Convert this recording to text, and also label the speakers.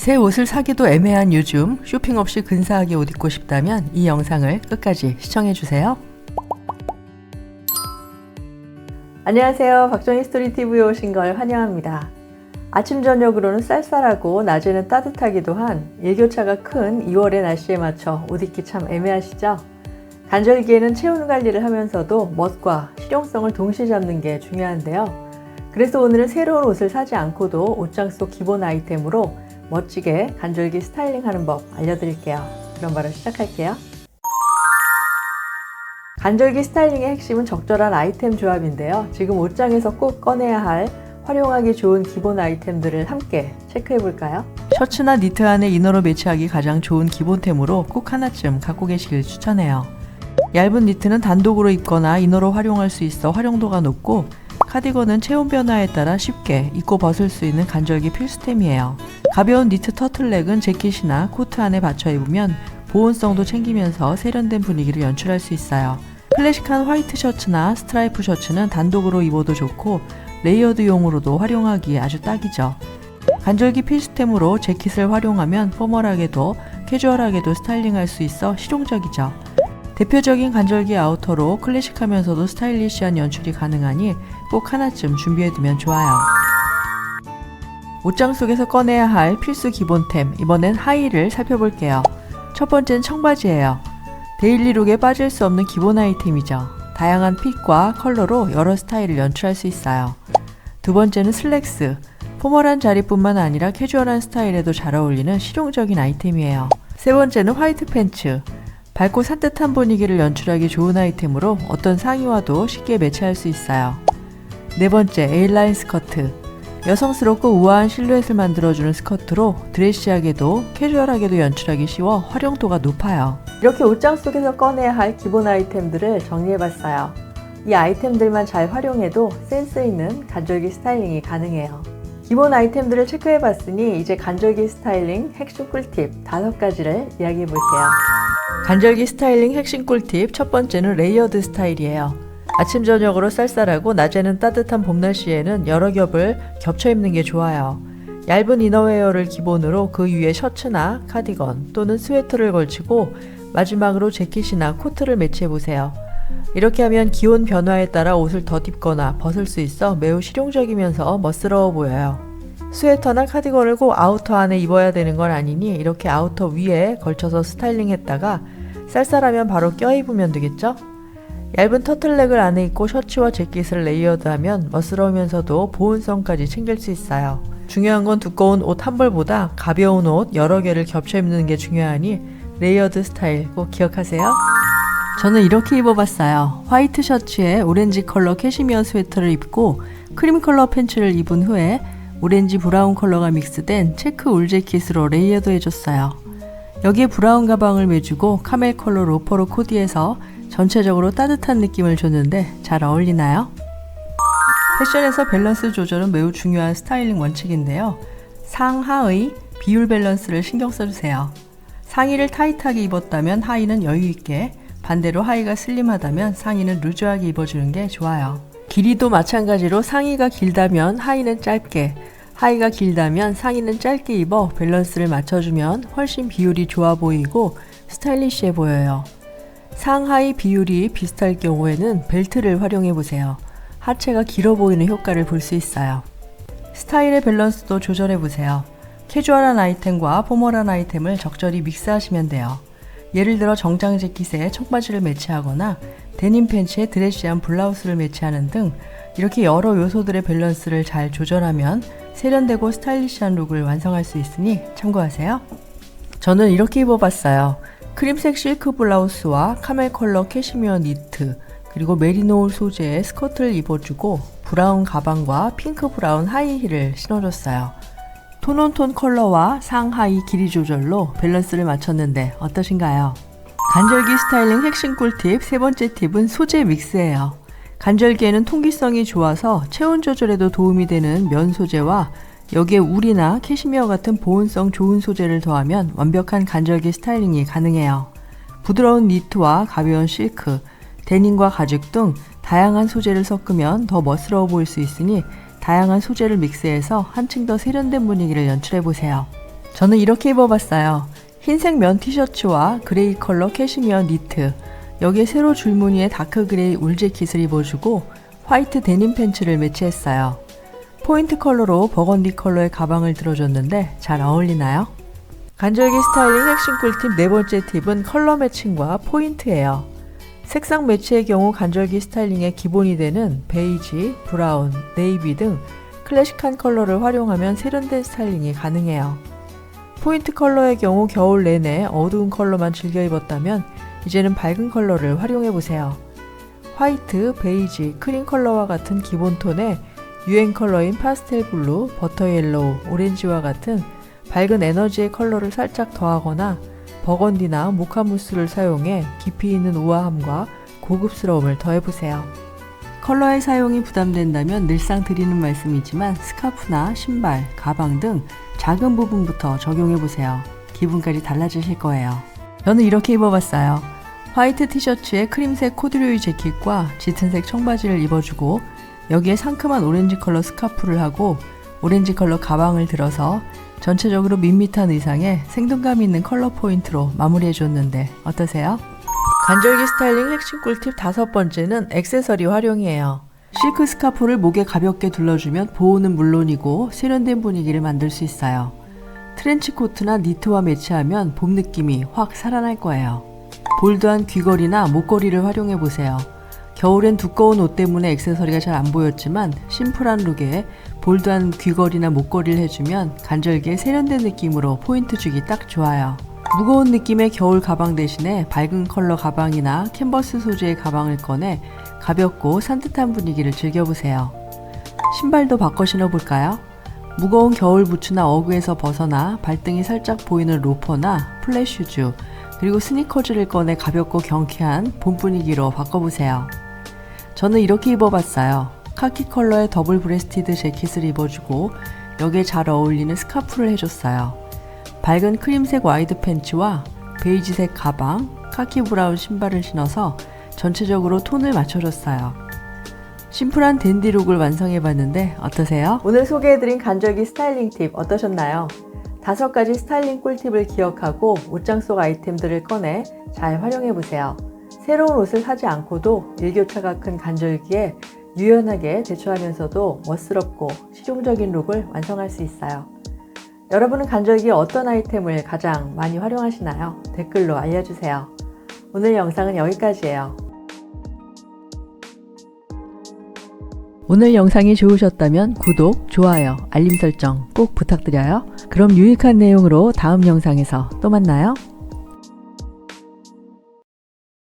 Speaker 1: 새 옷을 사기도 애매한 요즘 쇼핑 없이 근사하게 옷 입고 싶다면 이 영상을 끝까지 시청해 주세요. 안녕하세요. 박정희 스토리TV에 오신 걸 환영합니다. 아침 저녁으로는 쌀쌀하고 낮에는 따뜻하기도 한 일교차가 큰 2월의 날씨에 맞춰 옷 입기 참 애매하시죠? 간절기에는 체온 관리를 하면서도 멋과 실용성을 동시에 잡는 게 중요한데요. 그래서 오늘은 새로운 옷을 사지 않고도 옷장 속 기본 아이템으로 멋지게 간절기 스타일링 하는 법 알려드릴게요. 그럼 바로 시작할게요. 간절기 스타일링의 핵심은 적절한 아이템 조합인데요. 지금 옷장에서 꼭 꺼내야 할 활용하기 좋은 기본 아이템들을 함께 체크해 볼까요? 셔츠나 니트 안에 이너로 매치하기 가장 좋은 기본템으로 꼭 하나쯤 갖고 계시길 추천해요. 얇은 니트는 단독으로 입거나 이너로 활용할 수 있어 활용도가 높고 카디건은 체온 변화에 따라 쉽게 입고 벗을 수 있는 간절기 필수템이에요. 가벼운 니트 터틀넥은 재킷이나 코트 안에 받쳐 입으면 보온성도 챙기면서 세련된 분위기를 연출할 수 있어요. 클래식한 화이트 셔츠나 스트라이프 셔츠는 단독으로 입어도 좋고 레이어드용으로도 활용하기 아주 딱이죠. 간절기 필수템으로 재킷을 활용하면 포멀하게도 캐주얼하게도 스타일링할 수 있어 실용적이죠. 대표적인 간절기 아우터로 클래식하면서도 스타일리시한 연출이 가능하니 꼭 하나쯤 준비해두면 좋아요. 옷장 속에서 꺼내야 할 필수 기본템, 이번엔 하의를 살펴볼게요. 첫 번째는 청바지예요. 데일리룩에 빠질 수 없는 기본 아이템이죠. 다양한 핏과 컬러로 여러 스타일을 연출할 수 있어요. 두 번째는 슬랙스. 포멀한 자리뿐만 아니라 캐주얼한 스타일에도 잘 어울리는 실용적인 아이템이에요. 세 번째는 화이트 팬츠. 밝고 산뜻한 분위기를 연출하기 좋은 아이템으로 어떤 상의와도 쉽게 매치할 수 있어요. 네 번째, 에일라인 스커트. 여성스럽고 우아한 실루엣을 만들어주는 스커트로 드레시하게도 캐주얼하게도 연출하기 쉬워 활용도가 높아요. 이렇게 옷장 속에서 꺼내야 할 기본 아이템들을 정리해봤어요. 이 아이템들만 잘 활용해도 센스 있는 간절기 스타일링이 가능해요. 기본 아이템들을 체크해봤으니 이제 간절기 스타일링 핵심 꿀팁 5가지를 이야기해볼게요. 간절기 스타일링 핵심 꿀팁 첫 번째는 레이어드 스타일이에요. 아침 저녁으로 쌀쌀하고 낮에는 따뜻한 봄 날씨에는 여러 겹을 겹쳐 입는 게 좋아요. 얇은 이너웨어를 기본으로 그 위에 셔츠나 카디건 또는 스웨터를 걸치고 마지막으로 재킷이나 코트를 매치해 보세요. 이렇게 하면 기온 변화에 따라 옷을 덧입거나 벗을 수 있어 매우 실용적이면서 멋스러워 보여요. 스웨터나 카디건을 꼭 아우터 안에 입어야 되는 건 아니니 이렇게 아우터 위에 걸쳐서 스타일링 했다가 쌀쌀하면 바로 껴입으면 되겠죠? 얇은 터틀넥을 안에 입고 셔츠와 재킷을 레이어드하면 멋스러우면서도 보온성까지 챙길 수 있어요. 중요한 건 두꺼운 옷 한 벌보다 가벼운 옷 여러 개를 겹쳐 입는 게 중요하니 레이어드 스타일 꼭 기억하세요. 저는 이렇게 입어봤어요. 화이트 셔츠에 오렌지 컬러 캐시미어 스웨터를 입고 크림 컬러 팬츠를 입은 후에 오렌지 브라운 컬러가 믹스된 체크 울 재킷으로 레이어드 해줬어요. 여기에 브라운 가방을 매주고 카멜 컬러 로퍼로 코디해서 전체적으로 따뜻한 느낌을 줬는데 잘 어울리나요? 패션에서 밸런스 조절은 매우 중요한 스타일링 원칙인데요. 상하의 비율 밸런스를 신경 써주세요. 상의를 타이트하게 입었다면 하의는 여유 있게, 반대로 하의가 슬림하다면 상의는 루즈하게 입어주는 게 좋아요. 길이도 마찬가지로 상의가 길다면 하의는 짧게, 하의가 길다면 상의는 짧게 입어 밸런스를 맞춰주면 훨씬 비율이 좋아 보이고 스타일리시해 보여요. 상하의 비율이 비슷할 경우에는 벨트를 활용해 보세요. 하체가 길어 보이는 효과를 볼 수 있어요. 스타일의 밸런스도 조절해 보세요. 캐주얼한 아이템과 포멀한 아이템을 적절히 믹스하시면 돼요. 예를 들어 정장 재킷에 청바지를 매치하거나 데님 팬츠에 드레시한 블라우스를 매치하는 등 이렇게 여러 요소들의 밸런스를 잘 조절하면 세련되고 스타일리시한 룩을 완성할 수 있으니 참고하세요. 저는 이렇게 입어봤어요. 크림색 실크 블라우스와 카멜 컬러 캐시미어 니트, 그리고 메리노울 소재의 스커트를 입어주고 브라운 가방과 핑크 브라운 하이힐을 신어줬어요. 톤온톤 컬러와 상하이 길이 조절로 밸런스를 맞췄는데 어떠신가요? 간절기 스타일링 핵심 꿀팁 세 번째 팁은 소재 믹스예요. 간절기에는 통기성이 좋아서 체온 조절에도 도움이 되는 면 소재와 여기에 울이나 캐시미어 같은 보온성 좋은 소재를 더하면 완벽한 간절기 스타일링이 가능해요. 부드러운 니트와 가벼운 실크, 데님과 가죽 등 다양한 소재를 섞으면 더 멋스러워 보일 수 있으니 다양한 소재를 믹스해서 한층 더 세련된 분위기를 연출해 보세요. 저는 이렇게 입어봤어요. 흰색 면 티셔츠와 그레이 컬러 캐시미어 니트, 여기에 세로 줄무늬의 다크 그레이 울 재킷을 입어주고 화이트 데님 팬츠를 매치했어요. 포인트 컬러로 버건디 컬러의 가방을 들어줬는데 잘 어울리나요? 간절기 스타일링 핵심 꿀팁 네 번째 팁은 컬러 매칭과 포인트예요. 색상 매치의 경우 간절기 스타일링의 기본이 되는 베이지, 브라운, 네이비 등 클래식한 컬러를 활용하면 세련된 스타일링이 가능해요. 포인트 컬러의 경우 겨울 내내 어두운 컬러만 즐겨 입었다면 이제는 밝은 컬러를 활용해 보세요. 화이트, 베이지, 크림 컬러와 같은 기본 톤에 유행 컬러인 파스텔 블루, 버터 옐로우, 오렌지와 같은 밝은 에너지의 컬러를 살짝 더하거나 버건디나 모카 무스를 사용해 깊이 있는 우아함과 고급스러움을 더해보세요. 컬러의 사용이 부담된다면 늘상 드리는 말씀이지만 스카프나 신발, 가방 등 작은 부분부터 적용해보세요. 기분까지 달라지실 거예요. 저는 이렇게 입어봤어요. 화이트 티셔츠에 크림색 코듀로이 재킷과 짙은색 청바지를 입어주고 여기에 상큼한 오렌지 컬러 스카프를 하고 오렌지 컬러 가방을 들어서 전체적으로 밋밋한 의상에 생동감 있는 컬러 포인트로 마무리해줬는데 어떠세요? 간절기 스타일링 핵심 꿀팁 다섯 번째는 액세서리 활용이에요. 실크 스카프를 목에 가볍게 둘러주면 보호는 물론이고 세련된 분위기를 만들 수 있어요. 트렌치 코트나 니트와 매치하면 봄 느낌이 확 살아날 거예요. 볼드한 귀걸이나 목걸이를 활용해 보세요. 겨울엔 두꺼운 옷 때문에 액세서리가 잘 안 보였지만 심플한 룩에 볼드한 귀걸이나 목걸이를 해주면 간절기에 세련된 느낌으로 포인트 주기 딱 좋아요. 무거운 느낌의 겨울 가방 대신에 밝은 컬러 가방이나 캔버스 소재의 가방을 꺼내 가볍고 산뜻한 분위기를 즐겨보세요. 신발도 바꿔 신어볼까요? 무거운 겨울 부츠나 어그에서 벗어나 발등이 살짝 보이는 로퍼나 플랫 슈즈, 그리고 스니커즈를 꺼내 가볍고 경쾌한 봄 분위기로 바꿔보세요. 저는 이렇게 입어봤어요. 카키 컬러의 더블 브레스티드 재킷을 입어주고 여기에 잘 어울리는 스카프를 해줬어요. 밝은 크림색 와이드 팬츠와 베이지색 가방, 카키 브라운 신발을 신어서 전체적으로 톤을 맞춰줬어요. 심플한 댄디 룩을 완성해봤는데 어떠세요? 오늘 소개해드린 간절기 스타일링 팁 어떠셨나요? 다섯 가지 스타일링 꿀팁을 기억하고 옷장 속 아이템들을 꺼내 잘 활용해보세요. 새로운 옷을 사지 않고도 일교차가 큰 간절기에 유연하게 대처하면서도 멋스럽고 실용적인 룩을 완성할 수 있어요. 여러분은 간절기에 어떤 아이템을 가장 많이 활용하시나요? 댓글로 알려주세요. 오늘 영상은 여기까지예요. 오늘 영상이 좋으셨다면 구독, 좋아요, 알림 설정 꼭 부탁드려요. 그럼 유익한 내용으로 다음 영상에서 또 만나요.